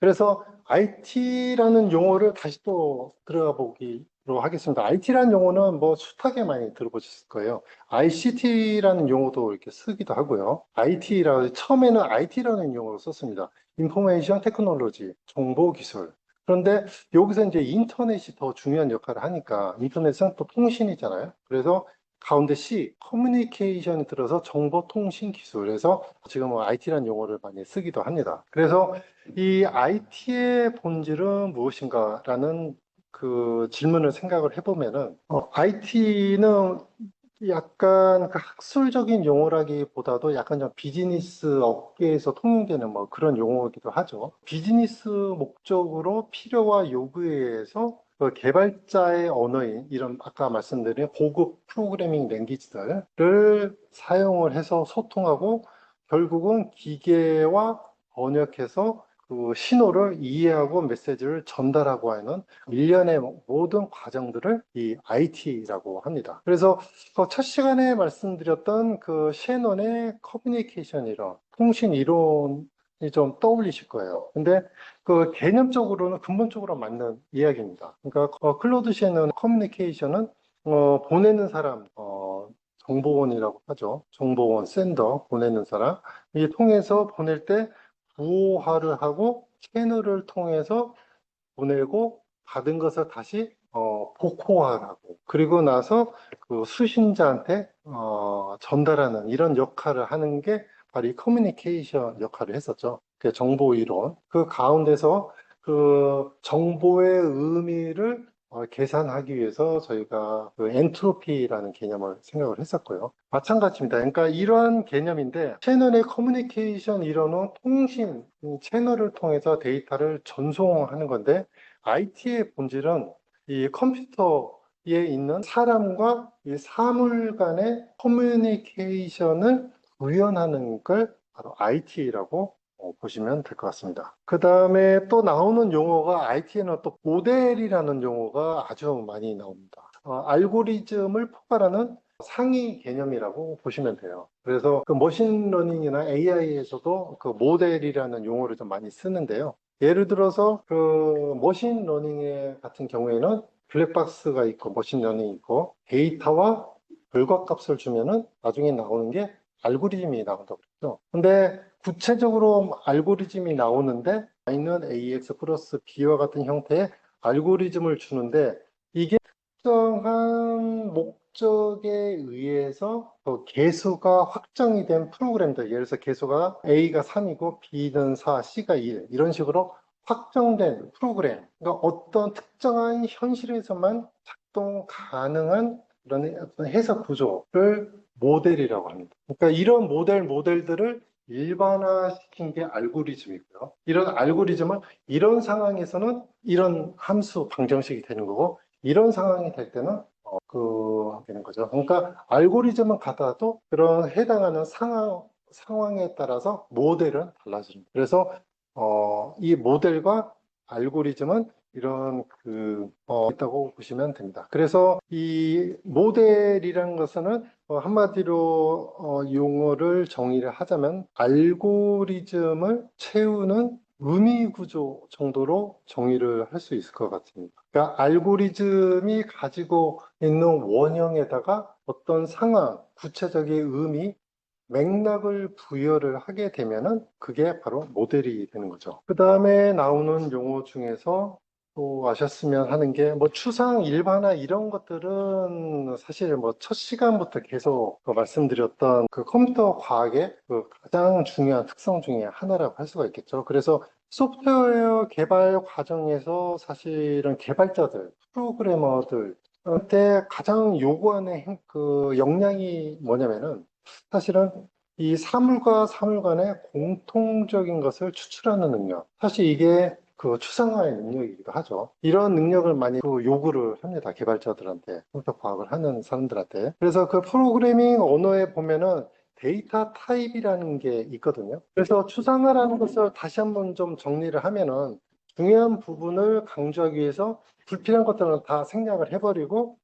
그래서 IT라는 용어를 다시 또 들어가 보기로 하겠습니다. IT라는 용어는 뭐 숱하게 많이 들어보셨을 거예요. ICT라는 용어도 이렇게 쓰기도 하고요. IT라 처음에는 IT라는 용어를 썼습니다. 인포메이션 테크놀로지, 정보 기술. 그런데 여기서 이제 인터넷이 더 중요한 역할을 하니까 인터넷은 또 통신이잖아요. 그래서 가운데 C, 커뮤니케이션이 들어서 정보통신 기술에서 지금은 IT라는 용어를 많이 쓰기도 합니다. 그래서 이 IT의 본질은 무엇인가라는 그 질문을 생각을 해보면은 IT는 약간 그 학술적인 용어라기보다도 약간 좀 비즈니스 업계에서 통용되는 뭐 그런 용어이기도 하죠. 비즈니스 목적으로 필요와 요구에 의해서 그 개발자의 언어인 이런 아까 말씀드린 고급 프로그래밍 랭귀지들을 사용을 해서 소통하고 결국은 기계와 번역해서 그 신호를 이해하고 메시지를 전달하고 하는 일련의 모든 과정들을 이 IT라고 합니다. 그래서 그 첫 시간에 말씀드렸던 그 셰넌의 커뮤니케이션 이론, 통신 이론이 좀 떠올리실 거예요. 근데 그 개념적으로는 근본적으로 맞는 이야기입니다. 그러니까 어, 클로드 셰넌 커뮤니케이션은 어, 보내는 사람, 어, 정보원이라고 하죠. 정보원, 샌더, 보내는 사람. 이 통해서 보낼 때 부호화를 하고 채널을 통해서 보내고 받은 것을 다시 어, 복호화하고 그리고 나서 그 수신자한테 어, 전달하는 이런 역할을 하는 게 바로 이 커뮤니케이션 역할을 했었죠. 그 정보 이론 그 가운데서 그 정보의 의미를 어, 계산하기 위해서 저희가 그 엔트로피라는 개념을 생각을 했었고요. 마찬가지입니다. 그러니까 이러한 개념인데 채널의 커뮤니케이션 이론은 통신 이 채널을 통해서 데이터를 전송하는 건데 IT의 본질은 이 컴퓨터에 있는 사람과 이 사물 간의 커뮤니케이션을 구현하는 걸 바로 IT라고 어, 보시면 될 것 같습니다. 그 다음에 또 나오는 용어가 IT에는 또 모델이라는 용어가 아주 많이 나옵니다. 어, 알고리즘을 포괄하는 상위 개념이라고 보시면 돼요. 그래서 그 머신러닝이나 AI에서도 그 모델이라는 용어를 좀 많이 쓰는데요. 예를 들어서 그 머신러닝 같은 경우에는 블랙박스가 있고 머신러닝이 있고 데이터와 결과값을 주면은 나중에 나오는 게 알고리즘이 나온다고 그랬죠. 근데 구체적으로 알고리즘이 나오는데 있는 AX 플러스 B와 같은 형태의 알고리즘을 주는데 이게 특정한 목적에 의해서 그 개수가 확정이 된 프로그램들. 예를 들어서 개수가 A가 3이고 B는 4, C가 1 이런 식으로 확정된 프로그램. 그러니까 어떤 특정한 현실에서만 작동 가능한 그런 해석 구조를 모델이라고 합니다. 그러니까 이런 모델 모델들을 일반화시킨 게 알고리즘이고요. 이런 알고리즘은 이런 상황에서는 이런 함수 방정식이 되는 거고 이런 상황이 될 때는 어, 그 되는 거죠. 그러니까 알고리즘은 같아도 그런 해당하는 상황 상황에 따라서 모델은 달라집니다. 그래서 어, 이 모델과 알고리즘은 이런 그 어, 있다고 보시면 됩니다. 그래서 이 모델이라는 것은 어, 한마디로 어, 용어를 정의를 하자면 알고리즘을 채우는 의미 구조 정도로 정의를 할 수 있을 것 같습니다. 그러니까 알고리즘이 가지고 있는 원형에다가 어떤 상황, 구체적인 의미, 맥락을 부여를 하게 되면은 그게 바로 모델이 되는 거죠. 그 다음에 나오는 용어 중에서 또 아셨으면 하는 게 뭐 추상 일반화 이런 것들은 사실 뭐 첫 시간부터 계속 그 말씀드렸던 그 컴퓨터 과학의 그 가장 중요한 특성 중에 하나라고 할 수가 있겠죠. 그래서 소프트웨어 개발 과정에서 사실은 개발자들, 프로그래머들 한테 가장 요구하는 행- 그 역량이 뭐냐면은 사실은 이 사물과 사물 간의 공통적인 것을 추출하는 능력. 사실 이게 그 추상화의 능력이기도 하죠. 이런 능력을 많이 그 요구를 합니다. 개발자들한테, 컴퓨터 과학을 하는 사람들한테. 그래서 그 프로그래밍 언어에 보면은 데이터 타입이라는 게 있거든요. 그래서 추상화라는 것을 다시 한번 좀 정리를 하면은 중요한 부분을 강조하기 위해서 불필요한 것들은 다 생략을 해버리고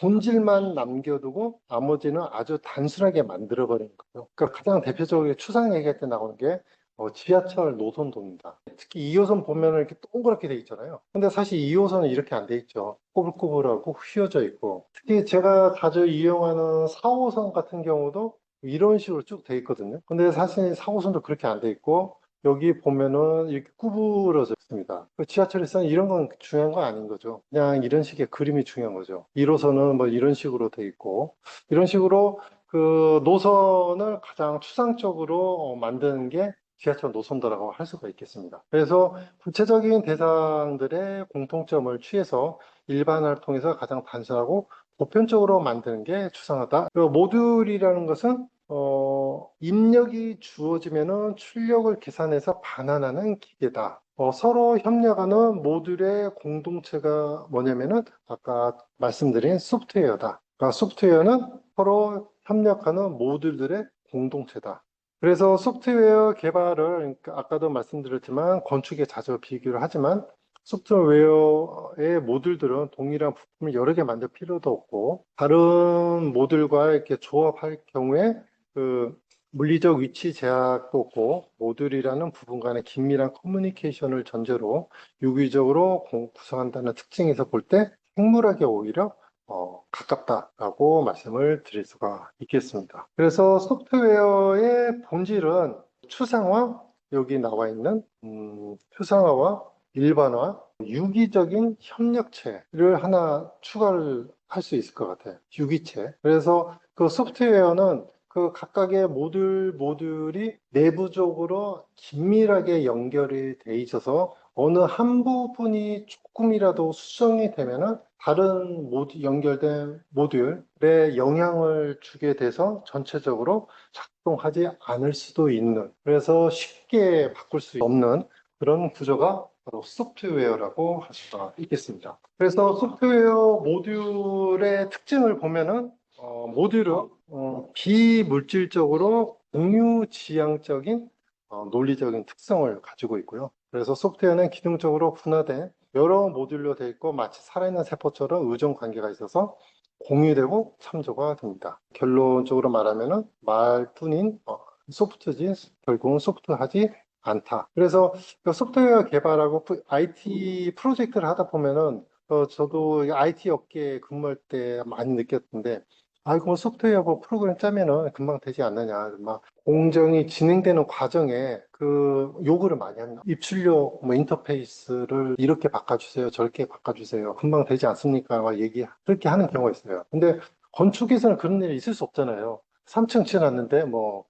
본질만 남겨두고 나머지는 아주 단순하게 만들어버리는 거죠. 그러니까 가장 대표적으로 추상 얘기할 때 나오는 게 어, 지하철 노선도입니다. 특히 2호선 보면은 이렇게 동그랗게 돼 있잖아요. 근데 사실 2호선은 이렇게 안 돼 있죠. 꼬불꼬불하고 휘어져 있고. 특히 제가 자주 이용하는 4호선 같은 경우도 이런 식으로 쭉 돼 있거든요. 근데 사실 4호선도 그렇게 안 돼 있고, 여기 보면은 이렇게 구부러져 있습니다. 그 지하철에서는 이런 건 중요한 건 아닌 거죠. 그냥 이런 식의 그림이 중요한 거죠. 1호선은 뭐 이런 식으로 돼 있고, 이런 식으로 그 노선을 가장 추상적으로 어, 만드는 게 지하철 노선도라고 할 수가 있겠습니다. 그래서 구체적인 대상들의 공통점을 취해서 일반화를 통해서 가장 단순하고 보편적으로 만드는 게 추상화다. 그 모듈이라는 것은 어, 입력이 주어지면은 출력을 계산해서 반환하는 기계다. 어, 서로 협력하는 모듈의 공동체가 뭐냐면은 아까 말씀드린 소프트웨어다. 그러니까 소프트웨어는 서로 협력하는 모듈들의 공동체다. 그래서 소프트웨어 개발을 그러니까 아까도 말씀드렸지만 건축에 자주 비교를 하지만 소프트웨어의 모듈들은 동일한 부품을 여러 개 만들 필요도 없고 다른 모듈과 이렇게 조합할 경우에 그 물리적 위치 제약도 없고 모듈이라는 부분 간의 긴밀한 커뮤니케이션을 전제로 유기적으로 공- 구성한다는 특징에서 볼 때 생물학에 오히려 어, 가깝다라고 말씀을 드릴 수가 있겠습니다. 그래서 소프트웨어의 본질은 추상화, 여기 나와 있는 음, 추상화와 일반화, 유기적인 협력체를 하나 추가를 할 수 있을 것 같아요. 유기체. 그래서 그 소프트웨어는 그 각각의 모듈 모듈이 내부적으로 긴밀하게 연결이 돼 있어서 어느 한 부분이 조금이라도 수정이 되면은 다른 모두 연결된 모듈에 영향을 주게 돼서 전체적으로 작동하지 않을 수도 있는 그래서 쉽게 바꿀 수 없는 그런 구조가 바로 소프트웨어라고 할 수가 있겠습니다. 그래서 소프트웨어 모듈의 특징을 보면은 어, 모듈은 어, 비물질적으로 공유 지향적인 어, 논리적인 특성을 가지고 있고요. 그래서 소프트웨어는 기능적으로 분화된 여러 모듈로 되어 있고 마치 살아있는 세포처럼 의존 관계가 있어서 공유되고 참조가 됩니다. 결론적으로 말하면은 말뿐인 어, 소프트지 결국은 소프트하지 않다. 그래서 그 소프트웨어 개발하고 프- IT 프로젝트를 하다 보면은 어, 저도 IT 업계에 근무할 때 많이 느꼈는데 아이고 뭐 소프트웨어 뭐 프로그램 짜면은 금방 되지 않느냐 막 공정이 진행되는 과정에 그 요구를 많이 합니다. 입출력 뭐 인터페이스를 이렇게 바꿔주세요 저렇게 바꿔주세요 금방 되지 않습니까 막 얘기 그렇게 하는 경우가 있어요. 근데 건축에서는 그런 일이 있을 수 없잖아요. 3층 지어놨는데 뭐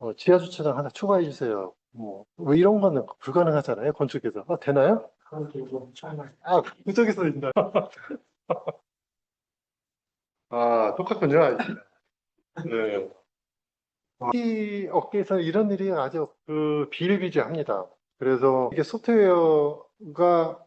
어, 지하 주차장 하나 추가해 주세요. 뭐, 뭐 이런 거는 불가능하잖아요. 건축에서. 아, 되나요? 아, 그쪽에서 있나요? 아, 똑같군요. 네. 이 업계에서 이런 일이 아주 그 비일비재합니다. 그래서 이게 소프트웨어가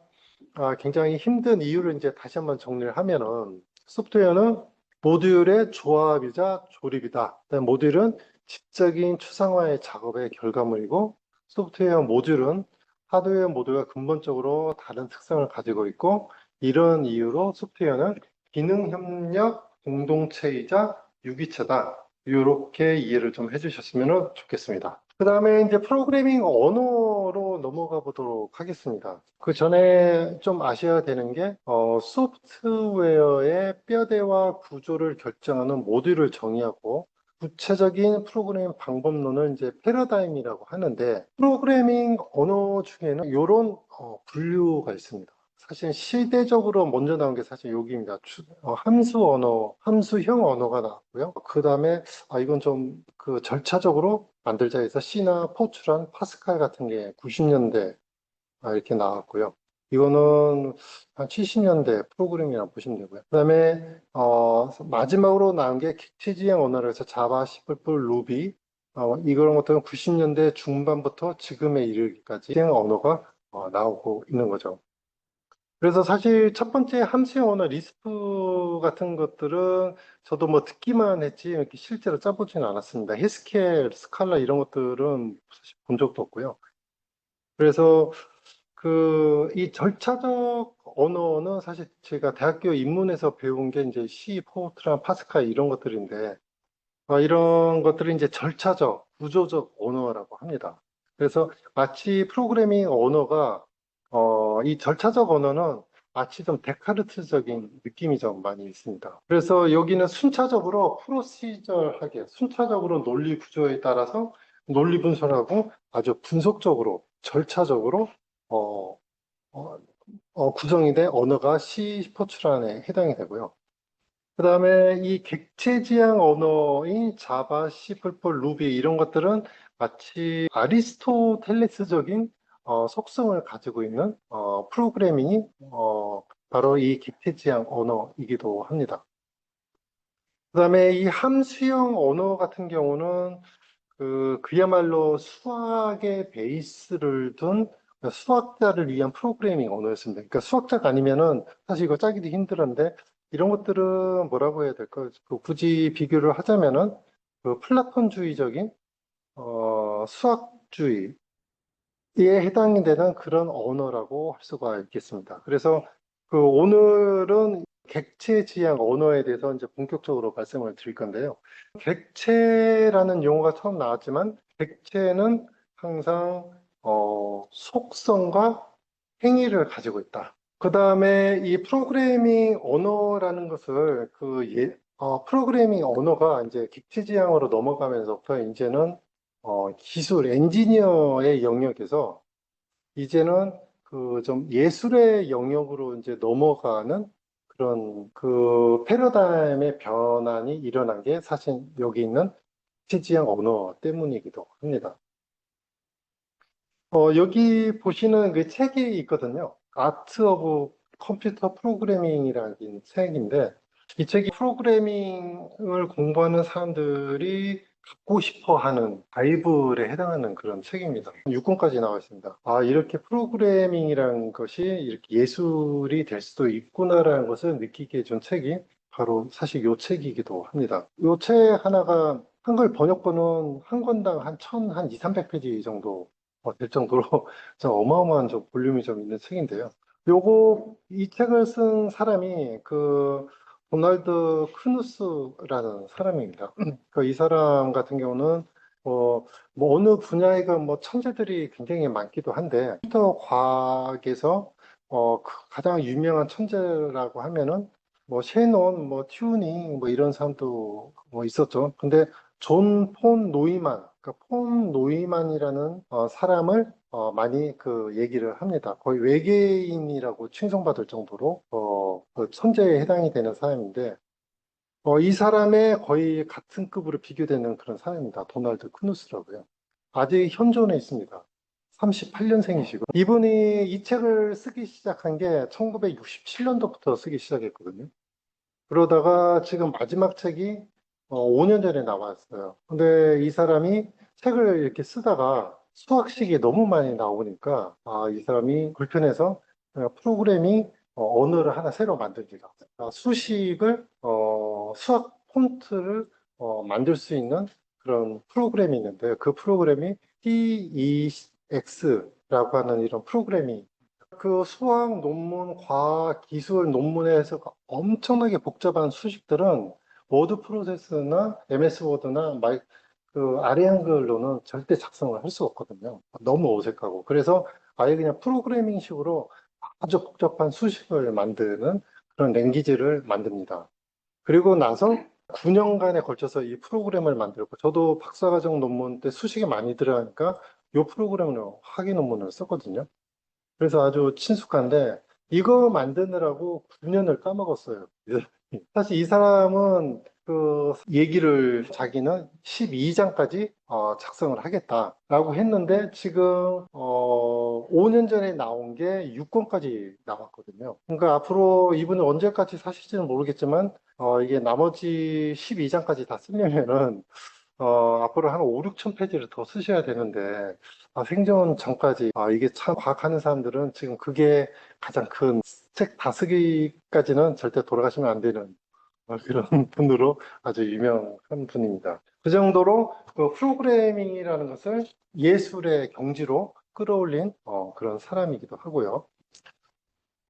아, 굉장히 힘든 이유를 이제 다시 한번 정리를 하면은 소프트웨어는 모듈의 조합이자 조립이다. 모듈은 지적인 추상화의 작업의 결과물이고 소프트웨어 모듈은 하드웨어 모듈과 근본적으로 다른 특성을 가지고 있고 이런 이유로 소프트웨어는 기능 협력 공동체이자 유기체다. 이렇게 이해를 좀 해주셨으면 좋겠습니다. 그 다음에 이제 프로그래밍 언어로 넘어가 보도록 하겠습니다. 그 전에 좀 아셔야 되는 게, 어, 소프트웨어의 뼈대와 구조를 결정하는 모듈을 정의하고, 구체적인 프로그래밍 방법론을 이제 패러다임이라고 하는데, 프로그래밍 언어 중에는 이런 분류가 있습니다. 사실 시대적으로 먼저 나온 게 사실 여기입니다. 추- 어, 함수 언어, 함수형 언어가 나왔고요. 그 다음에 아 이건 좀 그 절차적으로 만들자 해서 C나 포트란 파스칼 같은 게 90년대 아, 이렇게 나왔고요. 이거는 한 70년대 프로그램이라고 보시면 되고요. 그 다음에 어, 마지막으로 나온 게 객체지향 언어라고 해서 자바, C++, 루비 어, 이런 것들은 90년대 중반부터 지금에 이르기까지 언어가 어, 나오고 있는 거죠. 그래서 사실 첫 번째 함수형 언어 리스프 같은 것들은 저도 뭐 듣기만 했지 이렇게 실제로 짜보지는 않았습니다. 해스켈, 스칼라 이런 것들은 사실 본 적도 없고요. 그래서 그 이 절차적 언어는 사실 제가 대학교 입문해서 배운 게 이제 C, 포트란, 파스칼 이런 것들인데 어, 이런 것들을 이제 절차적, 구조적 언어라고 합니다. 그래서 마치 프로그래밍 언어가 어, 이 절차적 언어는 마치 좀 데카르트적인 느낌이 좀 많이 있습니다. 그래서 여기는 순차적으로 프로시저하게 순차적으로 논리 구조에 따라서 논리 분석하고 아주 분석적으로 절차적으로 어, 어, 어, 구성이 된 언어가 C 포트란에 해당이 되고요. 그 다음에 이 객체 지향 언어인 자바, C++, 루비 이런 것들은 마치 아리스토텔레스적인 어, 속성을 가지고 있는 어, 프로그래밍이 어, 바로 이 객체 지향 언어이기도 합니다. 그 다음에 이 함수형 언어 같은 경우는 그, 그야말로 수학의 베이스를 둔 수학자를 위한 프로그래밍 언어였습니다. 그러니까 수학자가 아니면은 사실 이거 짜기도 힘들었는데 이런 것들은 뭐라고 해야 될까? 그 굳이 비교를 하자면은 그 플라톤주의적인 어, 수학주의 에 해당이 되는 그런 언어라고 할 수가 있겠습니다. 그래서 그 오늘은 객체 지향 언어에 대해서 이제 본격적으로 말씀을 드릴 건데요. 객체라는 용어가 처음 나왔지만 객체는 항상 어, 속성과 행위를 가지고 있다. 그 다음에 이 프로그래밍 언어라는 것을 그 예, 어, 프로그래밍 언어가 이제 객체 지향으로 넘어가면서부터 이제는 어, 기술 엔지니어의 영역에서 이제는 그 좀 예술의 영역으로 이제 넘어가는 그런 그 패러다임의 변환이 일어난 게 사실 여기 있는 객체 지향 언어 때문이기도 합니다. 어, 여기 보시는 그 책이 있거든요. 아트 오브 컴퓨터 프로그래밍이라는 책인데, 이 책이 프로그래밍을 공부하는 사람들이 갖고 싶어 하는 바이블에 해당하는 그런 책입니다. 6권까지 나와 있습니다. 아, 이렇게 프로그래밍이라는 것이 이렇게 예술이 될 수도 있구나라는 것을 느끼게 해준 책이 바로 사실 이 책이기도 합니다. 이책 하나가 한글 번역본은 한 권당 한 천, 한 2, 300페이지 정도 어, 될 정도로 좀 어마어마한 좀 볼륨이 좀 있는 책인데요. 요거 이 책을 쓴 사람이 그 도널드 크누스라는 사람입니다. 그 이 사람 같은 경우는 어, 뭐 어느 분야에가 뭐 천재들이 굉장히 많기도 한데 컴퓨터 과학에서 어, 그 가장 유명한 천재라고 하면은 뭐 셰논, 뭐 튜닝 뭐 이런 사람도 뭐 있었죠. 근데 존 폰 노이만, 그러니까 폰 노이만이라는 어, 사람을 어, 많이 그 얘기를 합니다. 거의 외계인이라고 칭송받을 정도로 어, 그 천재에 해당이 되는 사람인데 어, 이 사람의 거의 같은 급으로 비교되는 그런 사람입니다. 도널드 크누스라고요. 아직 현존해 있습니다. 38년생이시고 이분이 이 책을 쓰기 시작한 게 1967년도부터 쓰기 시작했거든요. 그러다가 지금 마지막 책이 어, 5년 전에 나왔어요. 근데 이 사람이 책을 이렇게 쓰다가 수학식이 너무 많이 나오니까 아, 이 사람이 불편해서 어, 프로그래밍 어, 언어를 하나 새로 만듭니다. 아, 수식을 어, 수학 폰트를 어, 만들 수 있는 그런 프로그램이 있는데 그 프로그램이 TEX라고 하는 이런 프로그램이 그 수학 논문, 과학, 기술 논문에서 엄청나게 복잡한 수식들은 워드 프로세스나 MS 워드나 마이, 그 아래 한글로는 절대 작성을 할수 없거든요. 너무 어색하고. 그래서 아예 그냥 프로그래밍 식으로 아주 복잡한 수식을 만드는 그런 랭귀지를 만듭니다. 그리고 나서 9년간에 걸쳐서 이 프로그램을 만들고, 저도 박사과정 논문 때 수식이 많이 들어가니까 이 프로그램으로 학위 논문을 썼거든요. 그래서 아주 친숙한데, 이거 만드느라고 9년을 까먹었어요. 사실 이 사람은 그 얘기를 자기는 12장까지 어, 작성을 하겠다라고 했는데 지금 어, 5년 전에 나온 게 6권까지 나왔거든요. 그러니까 앞으로 이분이 언제까지 사실지는 모르겠지만 어, 이게 나머지 12장까지 다 쓰려면은 어, 앞으로 한 5, 6천 페이지를 더 쓰셔야 되는데 아, 생전 전까지 아, 이게 참 과학하는 사람들은 지금 그게 가장 큰 책 다 쓰기까지는 절대 돌아가시면 안 되는 어, 그런 분으로 아주 유명한 분입니다. 그 정도로 그 프로그래밍이라는 것을 예술의 경지로 끌어올린 어, 그런 사람이기도 하고요.